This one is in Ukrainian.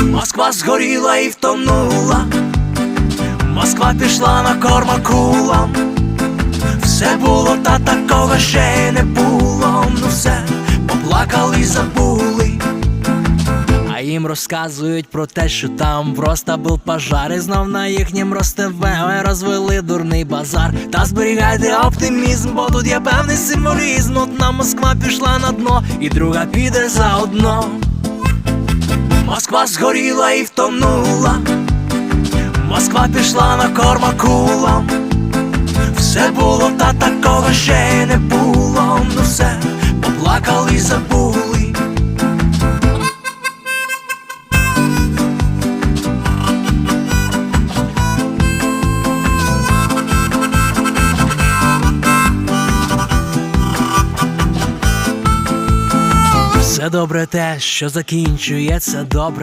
Москва згоріла і втонула, Москва пішла на корма кулам. Все було, та такого ще не було. Ну все, поплакали забули. А їм розказують про те, що там просто був пожар І знов на їхнім ростеве розвели дурний базар Та зберігайте оптимізм, бо тут є певний символізм Одна Москва пішла на дно, і друга піде заодно Москва згоріла і втонула Москва пішла на корма кулам Все було, та такого ще не було. Ну все, поплакали і забули. Все добре те, що закінчується добре.